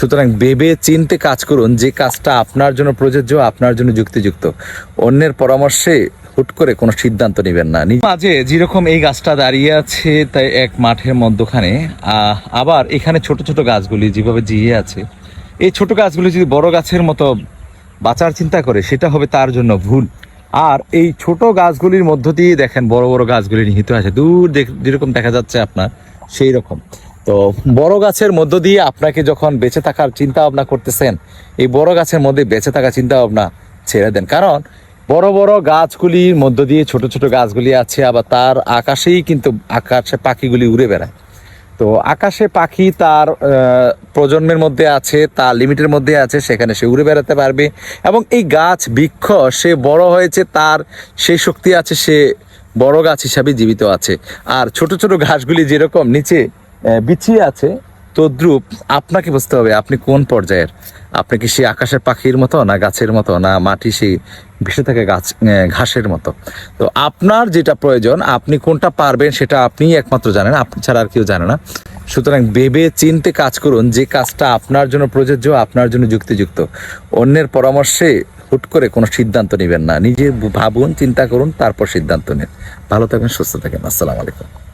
সুতরাং ভেবে চিনতে কাজ করুন যে কাজটা আপনার জন্য প্রযোজ্য, আপনার জন্য যুক্তিযুক্ত। অন্যের পরামর্শে হুট করে কোনো সিদ্ধান্ত নেবেন না। মাঝে যেরকম এই গাছটা দাঁড়িয়ে আছে তাই এক মাঠের মধ্যখানে আবার এখানে ছোট ছোট গাছগুলি যেভাবে জিয়ে আছে, এই ছোট গাছগুলি যদি বড় গাছের মতো বাঁচার চিন্তা করে, সেটা হবে তার জন্য ভুল। আর এই ছোট গাছগুলির মধ্য দিয়ে দেখেন বড় বড় গাছগুলি নিহিত আছে। দূর যেরকম দেখা যাচ্ছে আপনার সেই রকম তো বড় গাছের মধ্য দিয়ে আপনাকে যখন বেঁচে থাকার চিন্তা ভাবনা করতেছেন, এই বড় গাছের মধ্যে বেঁচে থাকার চিন্তা ভাবনা ছেড়ে দেন। কারণ বড় বড় গাছগুলির মধ্য দিয়ে ছোট ছোট গাছগুলি আছে, আবার তার আকাশেই কিন্তু আকাশে পাখিগুলি উড়ে বেড়ায়। তো আকাশে পাখি তার প্রজন্মের মধ্যে আছে, তার লিমিটের মধ্যে আছে, সেখানে সে উড়ে বেড়াতে পারবে। এবং এই গাছ বৃক্ষ, সে বড় হয়েছে, তার সেই শক্তি আছে, সে বড় গাছ হিসাবে জীবিত আছে। আর ছোট ছোট ঘাসগুলি যেরকম নিচে বিছিয়ে আছে। তদ্রুপ আপনাকে বুঝতে হবে আপনি কোন পর্যায়ের? আপনি কি সেই আকাশের পাখির মতো না গাছের মতো না মাটি সেই ভেসে থাকে গাছ ঘাসের মতো? তো আপনার যেটা প্রয়োজন, আপনি কোনটা পারবেন সেটা আপনিই একমাত্র জানেন, আপনি ছাড়া আর কেউ জানে না। সুতরাং ভেবে চিনতে কাজ করুন যে কাজটা আপনার জন্য প্রযোজ্য, আপনার জন্য যুক্তিযুক্ত। অন্যের পরামর্শে হুট করে কোনো সিদ্ধান্ত নেবেন না। নিজে ভাবুন, চিন্তা করুন, তারপর সিদ্ধান্ত নিন। ভালো থাকবেন, সুস্থ থাকেন আসসালামু আলাইকুম।